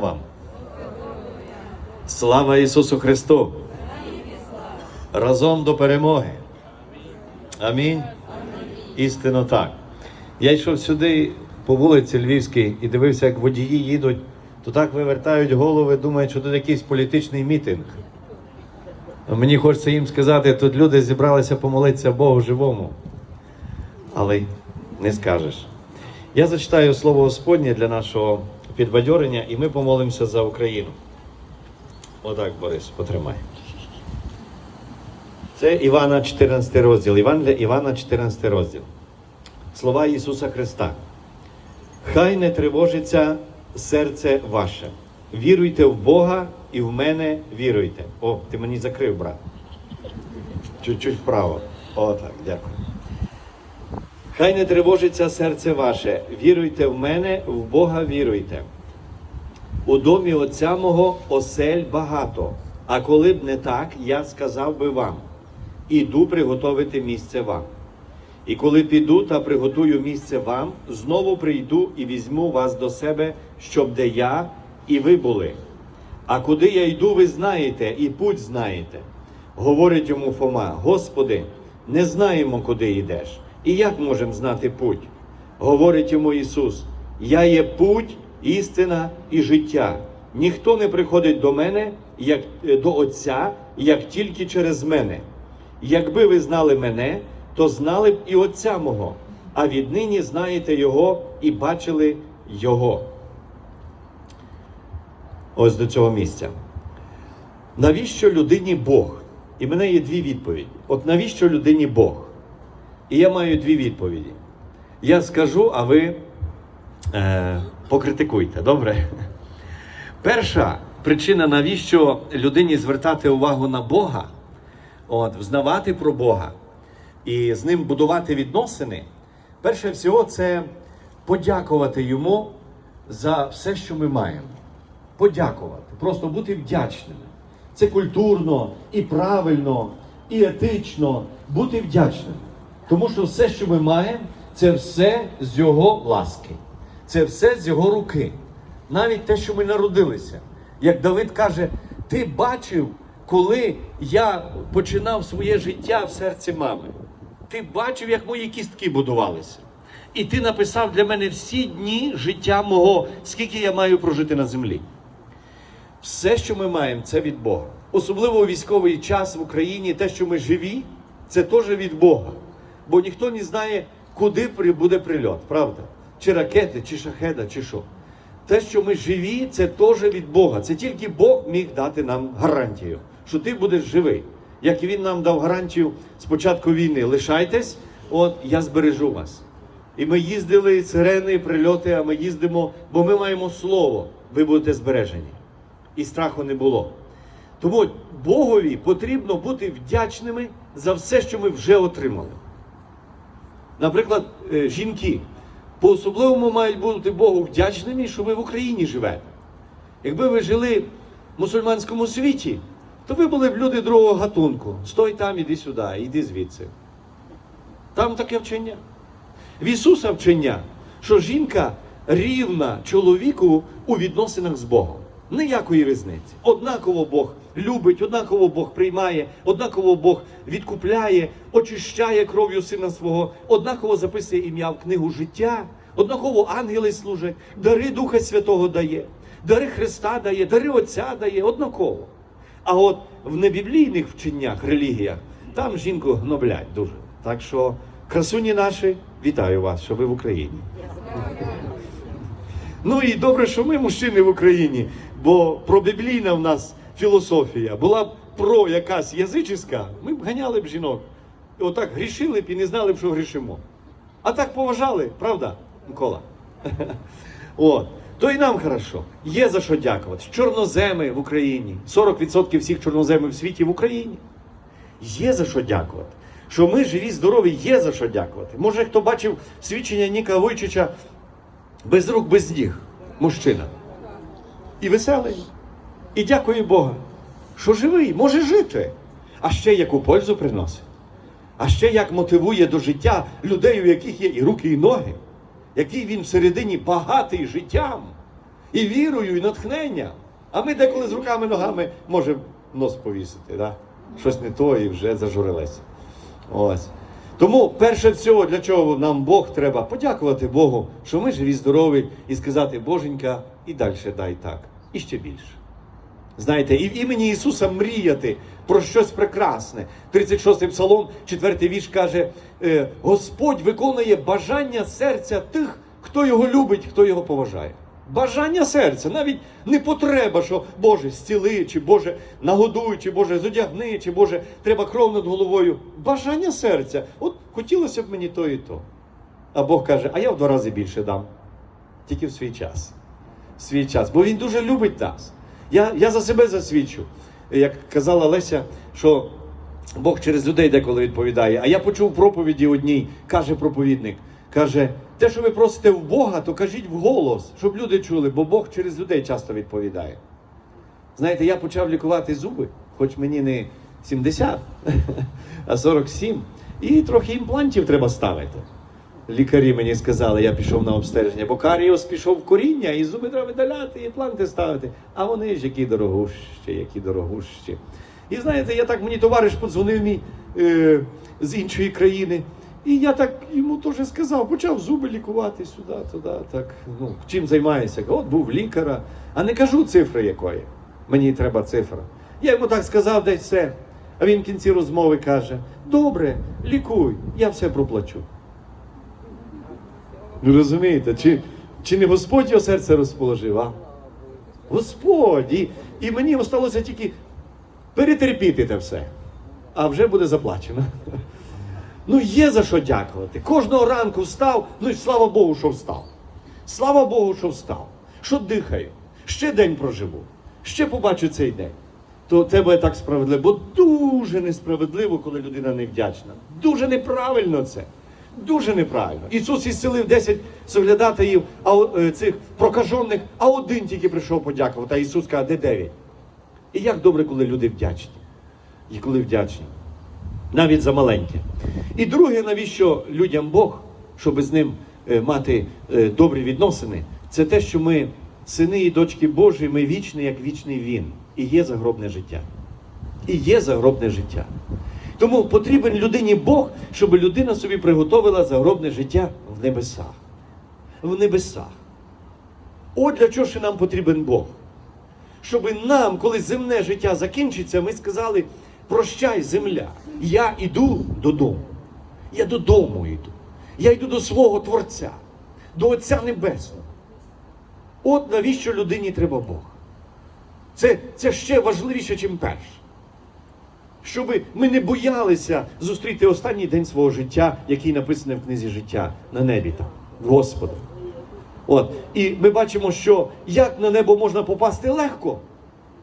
вам. Слава Ісусу Христу! Разом до перемоги. Амінь. Істинно так. Я йшов сюди по вулиці Львівській і дивився, як водії їдуть, то так вивертають голови, думають, що тут якийсь політичний мітинг. Мені хочеться їм сказати, тут люди зібралися помолитися Богу живому. Але не скажеш. Я зачитаю слово Господнє для нашого підбадьорення, і ми помолимося за Україну. Отак, Борис, потримай. Це Івана 14 розділ. Івангелія Івана 14 розділ. Слова Ісуса Христа. Хай не тривожиться серце ваше. Віруйте в Бога і в мене віруйте. О, ти мені закрив, брат. Чуть-чуть вправо. О, так, дякую. Хай не тривожиться серце ваше. Віруйте в мене, в Бога віруйте. У домі Отця мого осель багато. А коли б не так, я сказав би вам: іду приготовити місце вам. І коли піду та приготую місце вам, знову прийду і візьму вас до себе, щоб де я і ви були. А куди я йду, ви знаєте, і путь знаєте. Говорить йому Фома: Господи, не знаємо, куди йдеш, і як можемо знати путь? Говорить йому Ісус: Я є путь, істина і життя. Ніхто не приходить до мене, як е, до Отця, як тільки через мене. Якби ви знали мене, то знали б і Отця мого, а віднині знаєте Його і бачили Його. Ось до цього місця. Навіщо людині Бог? І в мене є дві відповіді. От навіщо людині Бог? І я маю дві відповіді. Я скажу, а ви е, покритикуйте, добре? Перша причина, навіщо людині звертати увагу на Бога, от, взнавати про Бога і з ним будувати відносини, перше всього, це подякувати йому за все, що ми маємо. Подякувати, просто бути вдячними. Це культурно і правильно, і етично бути вдячним. Тому що все, що ми маємо, це все з Його ласки, це все з Його руки. Навіть те, що ми народилися. Як Давид каже, ти бачив, коли я починав своє життя в серці мами. Ти бачив, як мої кістки будувалися. І ти написав для мене всі дні життя мого, скільки я маю прожити на землі. Все, що ми маємо, це від Бога. Особливо у військовий час в Україні, те, що ми живі, це теж від Бога. Бо ніхто не знає, куди буде прильот, правда? Чи ракети, чи шахеда, чи що. Те, що ми живі, це теж від Бога. Це тільки Бог міг дати нам гарантію, що ти будеш живий. Як і він нам дав гарантію з початку війни, лишайтесь, от я збережу вас. І ми їздили сирени, прильоти, а ми їздимо, бо ми маємо слово, ви будете збережені. І страху не було. Тому Богові потрібно бути вдячними за все, що ми вже отримали. Наприклад, е, жінки по-особливому мають бути Богу вдячними, що ви в Україні живете. Якби ви жили в мусульманському світі, то ви були б люди другого гатунку. Стой там, іди сюди, іди звідси. Там таке вчення. В Ісуса вчення, що жінка рівна чоловіку у відносинах з Богом. Ніякої різниці. Однаково Бог любить, однаково Бог приймає, однаково Бог відкупляє, очищає кров'ю сина свого, однаково записує ім'я в книгу життя, однаково ангели служать, дари Духа Святого дає, дари Христа дає, дари Отця дає, однаково. А от в небіблійних вченнях, релігіях, там жінку гноблять дуже. Так що, красуні наші, вітаю вас, що ви в Україні. Ну і добре, що ми мужчини в Україні, бо пробіблійна в нас філософія була б про якась язичська, ми б ганяли б жінок. І отак грішили б і не знали б, що грішимо. А так поважали, правда, Микола? От. То і нам хорошо. Є за що дякувати. Чорноземи в Україні. 40% всіх чорноземів в світі в Україні. Є за що дякувати. Що ми живі, здорові, є за що дякувати. Може, хто бачив свідчення Ніка Войчича без рук, без ніг, мужчина. І веселий. І дякує Бога, що живий, може жити. А ще яку пользу приносить. А ще як мотивує до життя людей, у яких є і руки, і ноги, який він всередині багатий життям. і вірою, і натхненням. А ми деколи з руками, ногами можемо нос повісити. Да? Щось не то і вже зажурилися. Ось. Тому перше всього, для чого нам Бог треба подякувати Богу, що ми живі, здорові, і сказати, Боженька, і далі дай так, і ще більше. Знаєте, і в імені Ісуса мріяти про щось прекрасне. 36-й псалом, 4-й вірш каже: е, Господь виконує бажання серця тих, хто його любить, хто його поважає. Бажання серця, навіть не потреба, що Боже, зціли, чи Боже нагодуй, чи Боже зодягни, чи Боже треба кров над головою. Бажання серця. От хотілося б мені то і то. А Бог каже, а я в два рази більше дам. Тільки в свій час. В свій час. Бо він дуже любить нас. Я, я за себе засвідчу. Як казала Леся, що Бог через людей деколи відповідає. А я почув проповіді одній, каже проповідник. Каже, те, що ви просите в Бога, то кажіть вголос, щоб люди чули, бо Бог через людей часто відповідає. Знаєте, я почав лікувати зуби, хоч мені не 70, а 47. І трохи імплантів треба ставити. Лікарі мені сказали, я пішов на обстеження, бо каріус пішов в коріння, і зуби треба видаляти, і імпланти ставити. А вони ж які дорогущі, які дорогущі. І знаєте, я так мені товариш подзвонив мій е, з іншої країни. І я так йому теж сказав, почав зуби лікувати сюди, туди, так. Ну, чим займаєшся? От був лікара, а не кажу цифри якої. Мені треба цифра. Я йому так сказав, десь все. А він в кінці розмови каже: Добре, лікуй, я все проплачу. Ну розумієте, чи, чи не Господь його серце розположив, а? Господь! І, і мені осталося тільки перетерпіти те все. А вже буде заплачено. Ну, є за що дякувати. Кожного ранку встав, ну і слава Богу, що встав. Слава Богу, що встав. Що дихаю. Ще день проживу. Ще побачу цей день. То тебе так справедливо, бо дуже несправедливо, коли людина невдячна. Дуже неправильно це. Дуже неправильно. Ісус ісцелив 10 соглядатаїв, е, цих прокажених, а один тільки прийшов подякувати. А Ісус каже, де 9? І як добре, коли люди вдячні. І коли вдячні навіть за маленьке. І друге, навіщо людям Бог, щоб з ним е, мати е, добрі відносини, це те, що ми сини і дочки Божі, ми вічні, як вічний Він. І є загробне життя. І є загробне життя. Тому потрібен людині Бог, щоб людина собі приготовила загробне життя в небесах. В небесах. От для чого ще нам потрібен Бог щоб нам, коли земне життя закінчиться, ми сказали: прощай, земля, я йду додому. Я додому йду. Я йду до свого Творця, до Отця Небесного. От навіщо людині треба Бог? Це, це ще важливіше, ніж перше. Щоб ми не боялися зустріти останній день свого життя, який написаний в книзі життя на небі там, Господа. От. І ми бачимо, що як на небо можна попасти легко,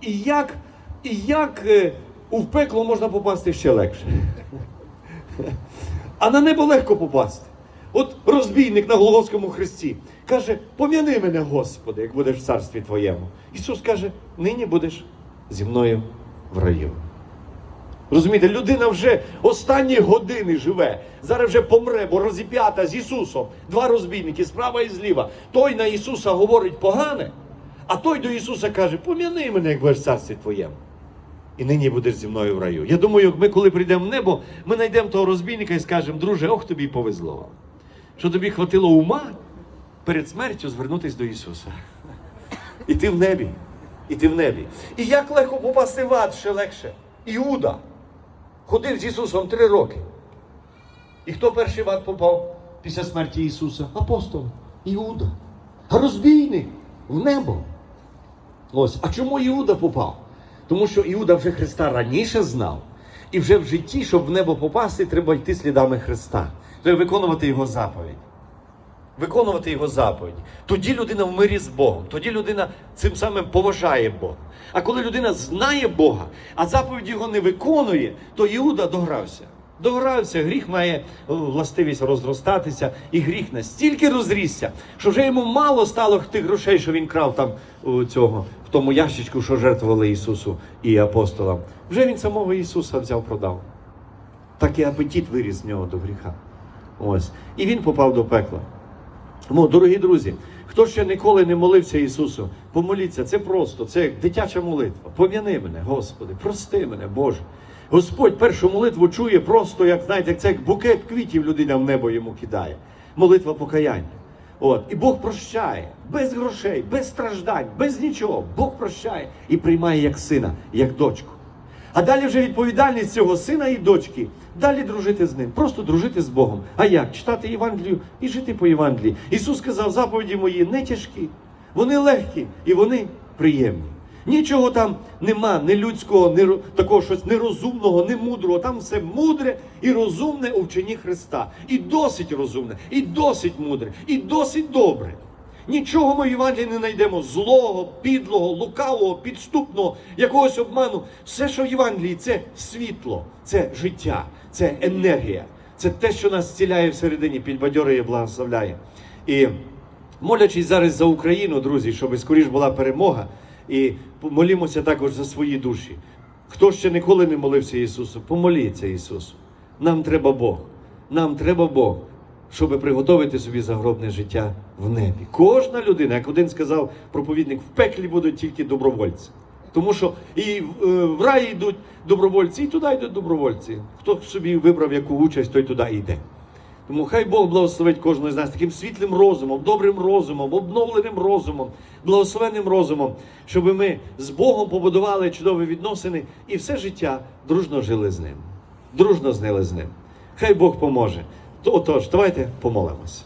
і як, і як е, у пекло можна попасти ще легше. А на небо легко попасти. От розбійник на Голгофському хресті каже: пом'яни мене, Господи, як будеш в царстві Твоєму. Ісус каже, нині будеш зі мною в раю. Розумієте, людина вже останні години живе. Зараз вже помре, бо розіп'ята з Ісусом. Два розбійники справа і зліва. Той на Ісуса говорить погане, а той до Ісуса каже: пом'яни мене, як будеш в царстві твоєму. І нині будеш зі мною в раю. Я думаю, ми, коли прийдемо в небо, ми знайдемо того розбійника і скажемо, друже, ох тобі повезло. Що тобі хватило ума перед смертю звернутися до Ісуса. І ти в небі. І ти в небі. І як легко попасти в ад ще легше. Іуда ходив з Ісусом три роки. І хто перший в ад попав після смерті Ісуса? Апостол Іуда. Розбійник в небо. Ось. А чому Іуда попав? Тому що Іуда вже Христа раніше знав. І вже в житті, щоб в небо попасти, треба йти слідами Христа. Треба виконувати Його заповідь. Виконувати Його заповіді. Тоді людина в мирі з Богом. Тоді людина цим самим поважає Бога. А коли людина знає Бога, а заповіді його не виконує, то Іуда догрався. Догрався, гріх має властивість розростатися, і гріх настільки розрісся, що вже йому мало стало тих грошей, що він крав там цього, в тому ящичку, що жертвували Ісусу і апостолам. Вже він самого Ісуса взяв, продав. Так і апетит виріс з нього до гріха. Ось. І він попав до пекла. Тому, дорогі друзі, Хто ще ніколи не молився Ісусу, помоліться, це просто, це як дитяча молитва. Пом'яни мене, Господи, прости мене, Боже. Господь першу молитву чує просто, як знаєте, як це як букет квітів людина в небо йому кидає. Молитва покаяння. От. І Бог прощає без грошей, без страждань, без нічого. Бог прощає і приймає як сина, як дочку. А далі вже відповідальність цього сина і дочки. Далі дружити з ним, просто дружити з Богом. А як? Читати Євангелію і жити по Євангелії. Ісус сказав, заповіді мої не тяжкі, вони легкі і вони приємні. Нічого там нема, не людського, не такого щось нерозумного, не мудрого. Там все мудре і розумне у вченні Христа. І досить розумне, і досить мудре, і досить добре. Нічого ми в Євангелії не знайдемо злого, підлого, лукавого, підступного, якогось обману. Все, що в Євангелії, це світло, це життя, це енергія, це те, що нас зціляє всередині, підбадьорює, благословляє. І молячись зараз за Україну, друзі, щоб скоріш була перемога, і молімося також за свої душі. Хто ще ніколи не молився Ісусу, помоліться Ісусу. Нам треба Бог. Нам треба Бог щоб приготовити собі загробне життя в небі. Кожна людина, як один сказав проповідник, в пеклі будуть тільки добровольці. Тому що і в, е, в рай йдуть добровольці, і туди йдуть добровольці. Хто собі вибрав яку участь, той туди йде. Тому хай Бог благословить кожного з нас таким світлим розумом, добрим розумом, обновленим розумом, благословенним розумом, щоб ми з Богом побудували чудові відносини і все життя дружно жили з ним. Дружно знили з ним. Хай Бог поможе. Отож, давайте помолимось.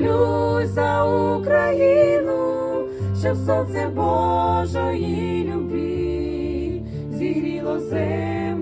Молюсь за Україну, щоб сонце Божої любві зігріло землю